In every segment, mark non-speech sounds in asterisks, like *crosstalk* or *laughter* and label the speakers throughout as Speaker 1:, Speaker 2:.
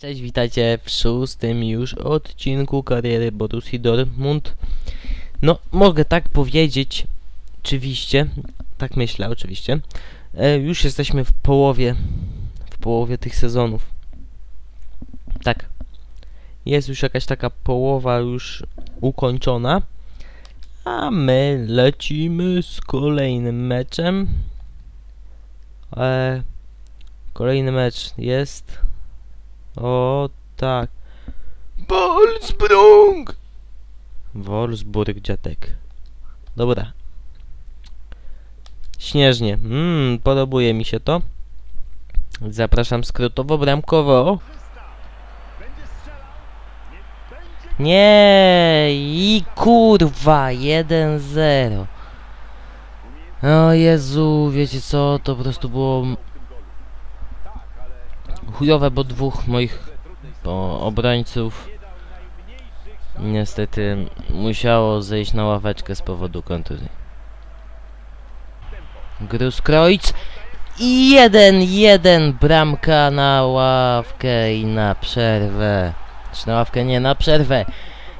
Speaker 1: Cześć, witajcie w szóstym już odcinku kariery Borussii Dortmund. No, mogę tak powiedzieć, oczywiście, tak myślę, oczywiście. E, już jesteśmy w połowie, w połowie tych sezonów. Tak. Jest już jakaś taka połowa już ukończona. A my lecimy z kolejnym meczem. E, kolejny mecz jest o tak. Wolfsburg! Wolfsburg, dziadek. Dobra. Śnieżnie. Mmm, podobuje mi się to. Zapraszam skrótowo, bramkowo. Nie, i kurwa, 1-0. O Jezu, wiecie co, to po prostu było chujowe, bo dwóch moich bo obrońców niestety musiało zejść na ławeczkę z powodu kontuzji. Gruzkreutz i jeden, jeden bramka na ławkę i na przerwę. Czy na ławkę? Nie, na przerwę.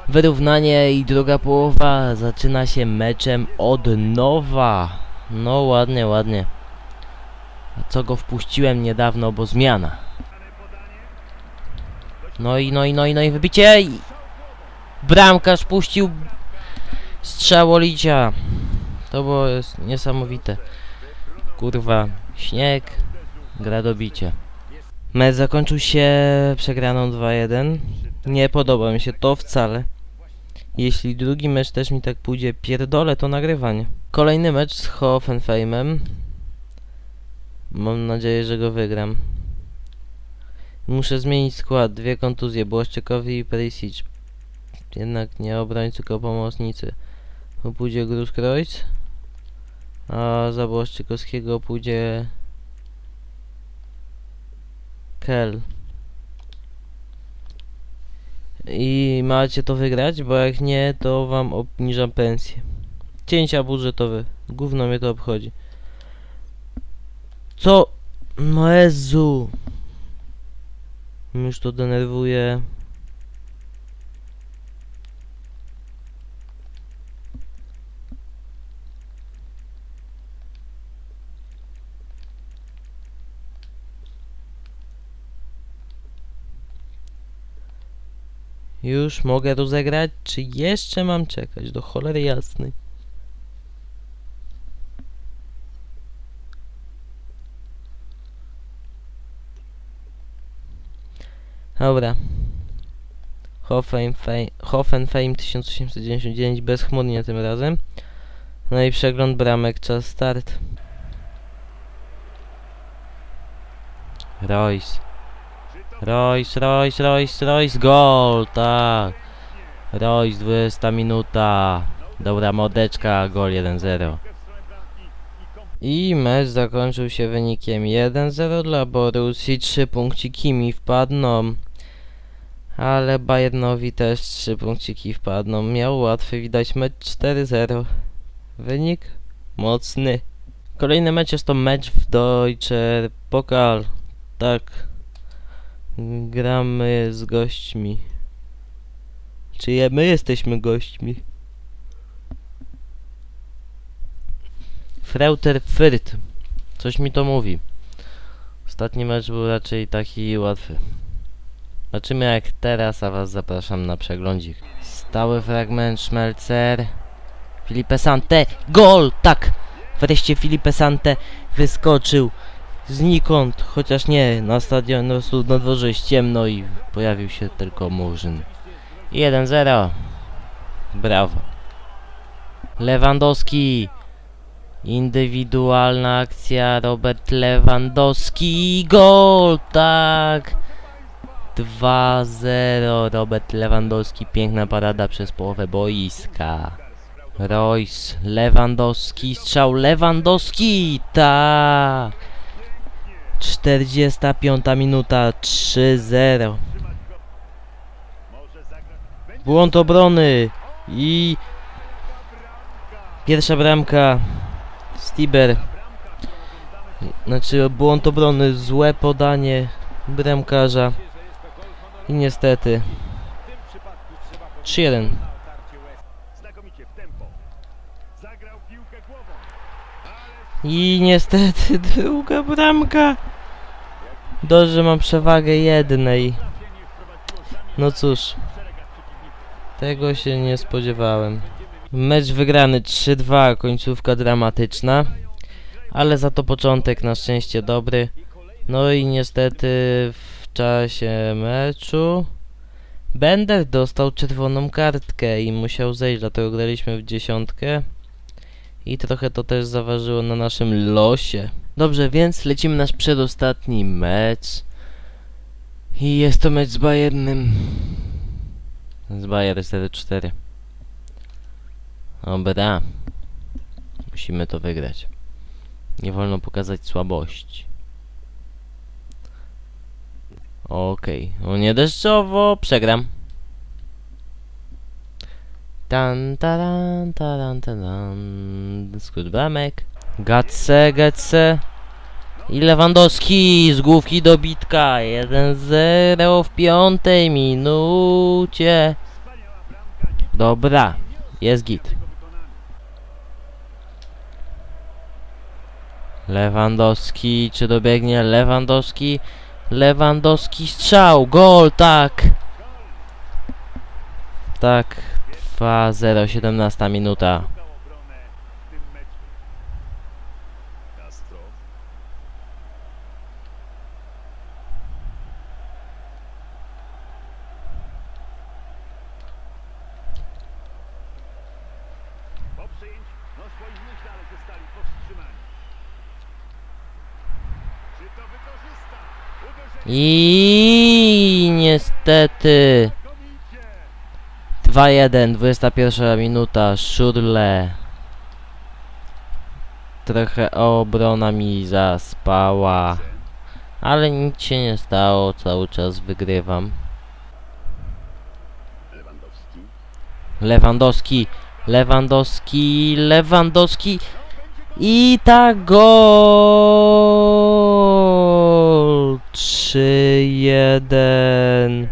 Speaker 1: Wyrównanie i druga połowa zaczyna się meczem od nowa. No ładnie, ładnie. Co go wpuściłem niedawno, bo zmiana. No i, no i, no i, no i wybicie! i- Bramkarz puścił strzałolicia. To było niesamowite. Kurwa, śnieg, gra do bicia. Mecz zakończył się przegraną 2-1. Nie podoba mi się to wcale. Jeśli drugi mecz też mi tak pójdzie, pierdolę to nagrywanie. Kolejny mecz z Hoffenheimem. Mam nadzieję, że go wygram. Muszę zmienić skład. Dwie kontuzje. Błaszczykowi i Perisic. Jednak nie obrońcy, tylko pomocnicy. Pójdzie Gruzkreutz. A za Błaszczykowskiego pójdzie... Kel. I macie to wygrać, bo jak nie, to wam obniżam pensję. Cięcia budżetowe. Gówno mnie to obchodzi. Co? No. Już to denerwuje. Już mogę rozegrać, czy jeszcze mam czekać? Do cholery jasnej. Dobra. Hoffenheim, Hoffenheim 1899 bezchmurnie tym razem. No i przegląd bramek, czas start. Royce. Royce, Royce, Royce, Royce, gol, tak. Royce, 20 minuta. Dobra, modeczka, gol 1-0. I mecz zakończył się wynikiem 1-0 dla Borussii, 3 punkciki mi wpadną. Ale Bayernowi też 3 punkciki wpadną. Miał łatwy, widać mecz 4-0. Wynik mocny. Kolejny mecz jest to mecz w Deutscher Pokal. Tak. Gramy z gośćmi. Czy my jesteśmy gośćmi? Freuter Fürth. Coś mi to mówi. Ostatni mecz był raczej taki łatwy. Zobaczymy jak teraz, a was zapraszam na przeglądzik. Stały fragment Schmelzer. Filipe Sante. Gol! Tak! Wreszcie Filipe Sante wyskoczył znikąd, chociaż nie, na stadionie, tu na dworze jest ciemno i pojawił się tylko Murzyn. 1-0. Brawo. Lewandowski. Indywidualna akcja, Robert Lewandowski. Gol! Tak! 2-0. Robert Lewandowski. Piękna parada przez połowę boiska. Royce, Lewandowski, strzał Lewandowski! Tak! 45 minuta, 3-0. Błąd obrony i pierwsza bramka Stiber. Znaczy błąd obrony, złe podanie bramkarza. I niestety 3-1.
Speaker 2: Znakomicie w tempo. Zagrał piłkę głową.
Speaker 1: I niestety *laughs* druga bramka. Dobrze, że mam przewagę jednej. No cóż, tego się nie spodziewałem. Mecz wygrany 3-2, końcówka dramatyczna. Ale za to początek na szczęście dobry. No i niestety czasie meczu Bender dostał czerwoną kartkę i musiał zejść, dlatego graliśmy w dziesiątkę. I trochę to też zaważyło na naszym losie. Dobrze, więc lecimy nasz przedostatni mecz. I jest to mecz z Bayernem. Z Bayer 4 Dobra. Musimy to wygrać. Nie wolno pokazać słabości. Okej. O nie deszczowo. Przegram. Tan, taran, taran, taran. Skrót bramek. Gatse, Gatse. I Lewandowski z główki do bitka. 1-0 w piątej minucie. Dobra. Jest git. Lewandowski, czy dobiegnie Lewandowski? Lewandowski strzał, gol, tak! Tak, 2-0, 17 minuta.
Speaker 2: Po no. Czy to wykorzysta? Uderzenie
Speaker 1: I niestety
Speaker 2: znakomicie.
Speaker 1: 2-1, 21 minuta, Szurle. Trochę obrona mi zaspała, ale nic się nie stało, cały czas wygrywam.
Speaker 2: Lewandowski.
Speaker 1: Lewandowski, Lewandowski, Lewandowski i tak gol! 3-1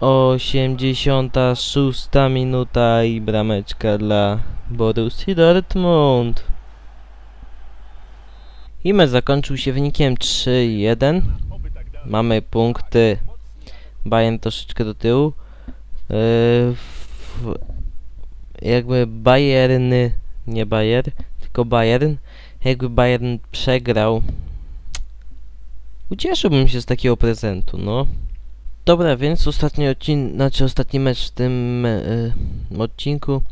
Speaker 1: 86 minuta i brameczka dla Borussii Dortmund. I mecz zakończył się wynikiem 3-1
Speaker 2: Oby tak dalej.
Speaker 1: mamy punkty. Bayern troszeczkę do tyłu. Yy, w, jakby Bayern, nie Bayer, tylko Bayern, jakby Bayern przegrał, ucieszyłbym się z takiego prezentu, no. Dobra, więc ostatni odcinek, znaczy ostatni mecz w tym yy, odcinku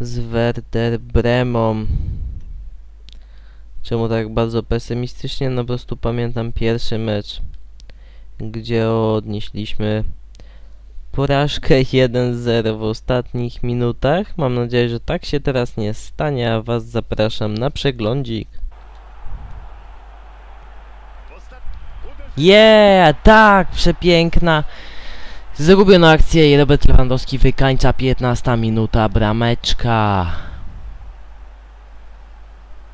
Speaker 1: z Werder Bremą. Czemu tak bardzo pesymistycznie? No po prostu pamiętam pierwszy mecz gdzie odnieśliśmy porażkę 1-0 w ostatnich minutach. Mam nadzieję, że tak się teraz nie stanie, a Was zapraszam na przeglądzik. Yeah, tak, przepiękna. Zrobiono akcję i Robert Lewandowski wykańcza 15 minuta, brameczka.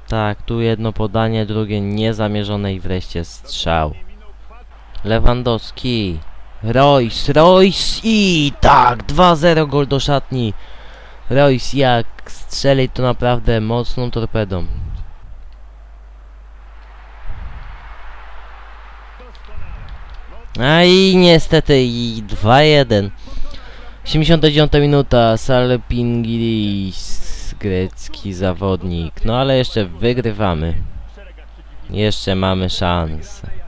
Speaker 1: Tak, tu jedno podanie, drugie niezamierzone i wreszcie strzał. Lewandowski. Royce, Royce i tak, 2-0 gol do szatni. Royce jak strzeli to naprawdę mocną torpedą. A i niestety i 2-1. 89 minuta, Salpingilis, grecki zawodnik. No ale jeszcze wygrywamy. Jeszcze mamy szansę.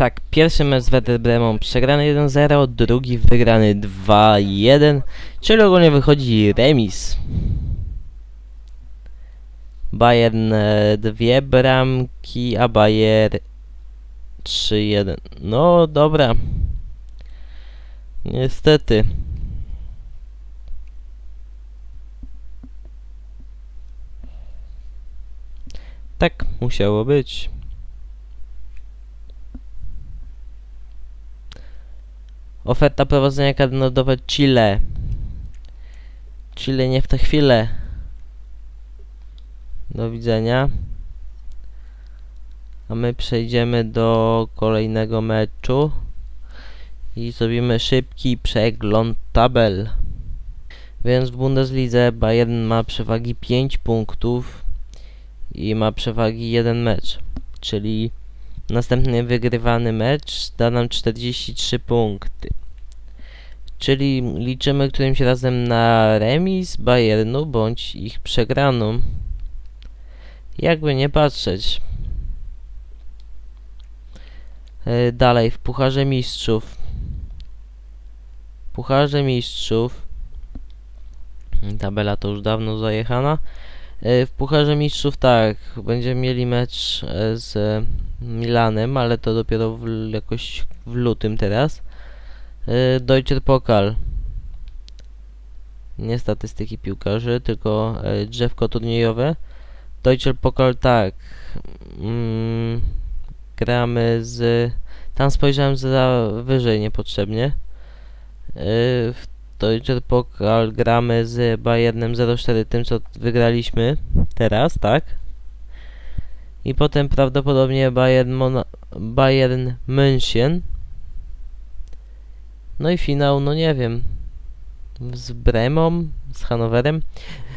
Speaker 1: Tak, pierwszy mecz z Werder Bremą przegrany 1-0, drugi wygrany 2-1, czyli ogólnie wychodzi remis. Bayern e, dwie bramki, a Bayer 3-1. No dobra. Niestety. Tak musiało być. Oferta prowadzenia kadry Chile. Chile nie w tę chwilę. Do widzenia. A my przejdziemy do kolejnego meczu. i zrobimy szybki przegląd tabel. Więc w Bundeslidze Bayern ma przewagi 5 punktów i ma przewagi 1 mecz, czyli następny wygrywany mecz da nam 43 punkty. Czyli liczymy którymś razem na remis Bayernu bądź ich przegraną. Jakby nie patrzeć. E, Dalej, w Pucharze Mistrzów. Pucharze Mistrzów. Tabela to już dawno zajechana. E, W Pucharze Mistrzów tak, będziemy mieli mecz e, z Milanem, ale to dopiero w, jakoś w lutym teraz. Deutscher Pokal. Nie statystyki piłkarzy, tylko e, drzewko turniejowe. Deutscher Pokal tak. Mm, gramy z. Tam spojrzałem za wyżej niepotrzebnie. Yy, w Deutscher Pokal gramy z Bayernem 04, tym co wygraliśmy teraz, tak? I potem prawdopodobnie Bayern, Bayern München. No i finał, no nie wiem. Z Bremą, z Hanowerem.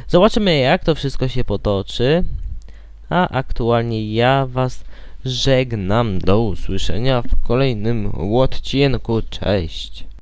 Speaker 1: Zobaczymy jak to wszystko się potoczy. A aktualnie ja was żegnam. Do usłyszenia w kolejnym odcinku. Cześć.